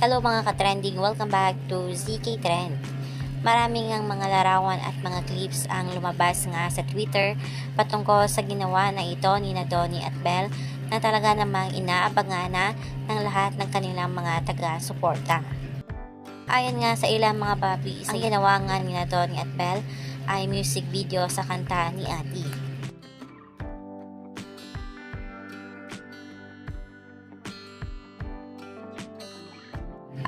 Hello mga ka-trending, welcome back to ZK Trend. Maraming ang mga larawan at mga clips ang lumabas nga sa Twitter patungkol sa ginawa na ito ni na Donnie at Belle na talaga namang inaabangan na ng lahat ng kanilang mga taga-suporta. Ayon nga sa ilang mga babis, ang ginawa nga ni na Donnie at Belle ay music video sa kanta ni Ati.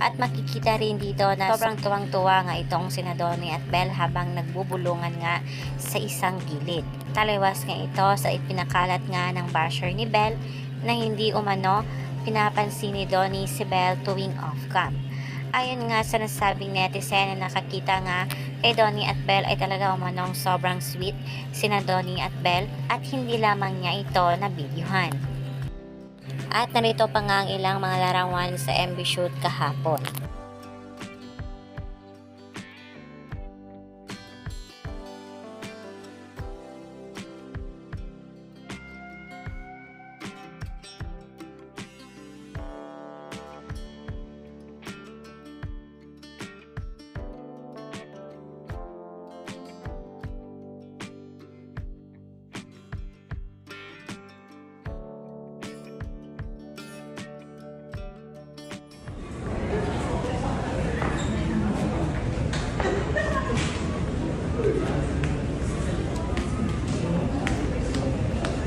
At makikita rin dito na sobrang tuwang-tuwa nga itong sina Donnie at Belle habang nagbubulungan nga sa isang gilid. Taliwas nga ito sa ipinakalat nga ng basher ni Belle na hindi umano pinapansin ni Donnie si Belle tuwing off-cam. Ayon nga sa nasabing netizen na nakakita nga kay Donnie at Belle ay talaga umanong sobrang sweet sina Donnie at Belle at hindi lamang niya ito na videohan. At narito pa nga ang ilang mga larawan sa MB shoot kahapon.